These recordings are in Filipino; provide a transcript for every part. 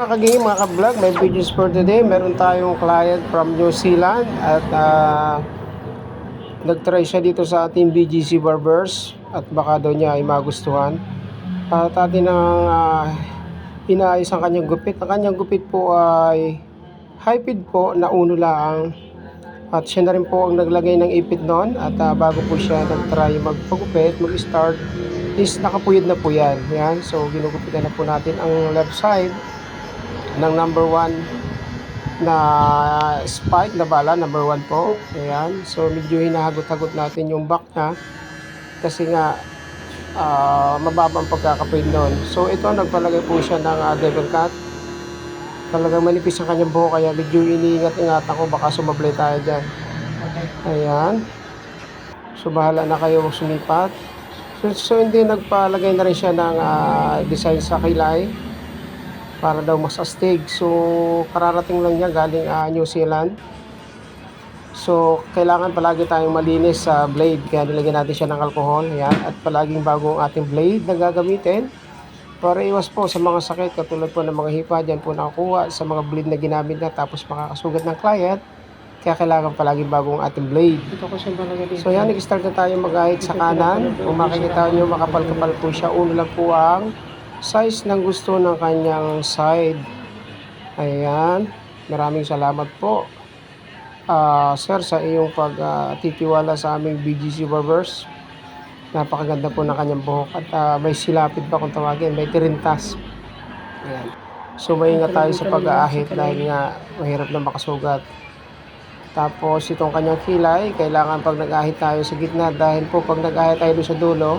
Mga kaging, mga ka-vlog, may videos for today. Meron tayong client from New Zealand at ah, nag-try siya dito sa ating BGC Barbers at baka daw niya ay magustuhan. At atin ang ah, inaayos ang kanyang gupit. Ang kanyang gupit po ay feed po na uno lang. At siya na rin po ang naglagay ng ipit noon at ah, bago po siya nag-try magpagupit, mag-start is nakapuyod na po yan. yan. So ginugupitan na po natin ang left side ng number 1 na spike na bala, number 1 po. Ayan. So medyo hinahagot-hagot natin yung back na kasi nga ah, mababa ang pagkakapid noon. So ito nagpalagay po siya ng ah, devil cut. Talagang manipis ang kanyang buhok kaya medyo iniingat-ingat ako baka sumablay tayo dyan. Ayan. So bahala na kayo sumipat. So, so hindi nagpalagay na rin siya ng ah, design sa kilay para daw mas astig. So kararating lang niya galing ah, New Zealand. So kailangan palagi tayong malinis sa blade kaya nilagyan natin siya ng alcohol. Ayan. At palaging bago ang ating blade na gagamitin para iwas po sa mga sakit katulad po ng mga hipa dyan po nakakuha sa mga blade na ginamit na tapos makakasugat ng client kaya kailangan palagi bagong ating blade. So yan, nag-start na tayo mag-ahit sa kanan. Kung makikita nyo, makapal-kapal po siya. Uno lang po ang size ng gusto ng kanyang side. Ayan. Maraming salamat po. Ah, sir, sa iyong pagtitiwala sa aming BGC Barbers. Napakaganda po ng kanyang buhok at ah, may silapid pa kung tawagin, may tirintas. Ayan. So maingat tayo sa pag-aahit dahil nga mahirap na makasugat. Tapos itong kanyang kilay, kailangan pag nag-ahit tayo sa gitna dahil po pag nag-ahit tayo sa dulo,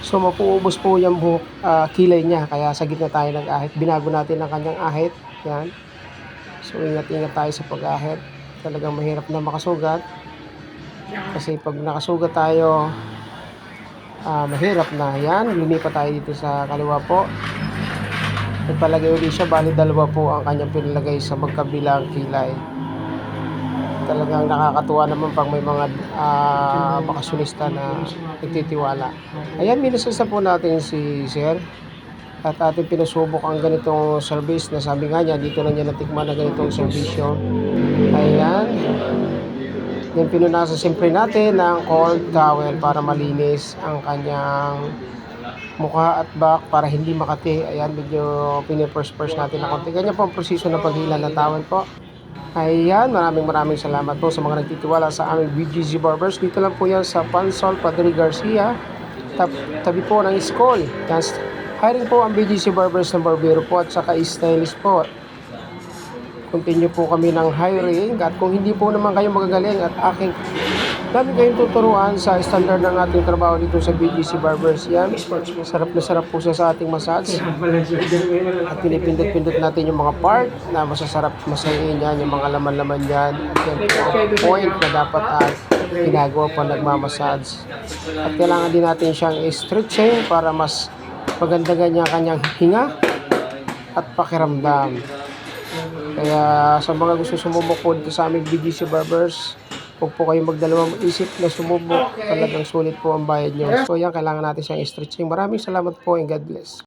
so mapuubos po yung buhok, ah, kilay niya. Kaya sa gitna tayo nag-ahit. Binago natin ang kanyang ahit. Yan. So ingat-ingat tayo sa pag-ahit. Talagang mahirap na makasugat. Kasi pag nakasugat tayo, ah, mahirap na. Yan, lumipat tayo dito sa kaliwa po. Nagpalagay ulit siya, bali dalawa po ang kanyang pinalagay sa magkabilang kilay talagang nakakatuwa naman pag may mga ah, bakasyonista na nagtitiwala. Ayan, minasasa po natin si Sir at ating pinasubok ang ganitong service na sabi nga niya, dito lang niya natikman na ganitong servisyo. Ayan. Then pinunasan siyempre natin ng cold towel para malinis ang kanyang mukha at back para hindi makati. Ayan, medyo pinipers-pers natin na konti. Ganyan po ang proseso ng paghila ng towel po. Ayan, maraming maraming salamat po sa mga nagtitiwala sa aming BGZ Barbers. Dito lang po yan sa Pansol Padre Garcia, tab tabi po ng school. Yan, hiring po ang BGC Barbers ng Barbero po at saka stylist po. Continue po kami ng hiring at kung hindi po naman kayo magagaling at aking dami kayong tuturuan sa standard ng ating trabaho dito sa BGC Barbers. Yan, sarap na sarap po siya sa ating massage. At pinipindot-pindot natin yung mga part na masasarap masayin yan, yung mga laman-laman yan. At yan po point na dapat ay ginagawa pa nagmamassage. At kailangan din natin siyang stretching para mas maganda ganyan kanyang hinga at pakiramdam. Kaya sa mga gusto sumubok po dito sa aming BGC Barbers, huwag po kayong magdalawang isip na sumubok. Talagang sulit po ang bayad nyo. So yan, kailangan natin siyang stretching. Maraming salamat po and God bless.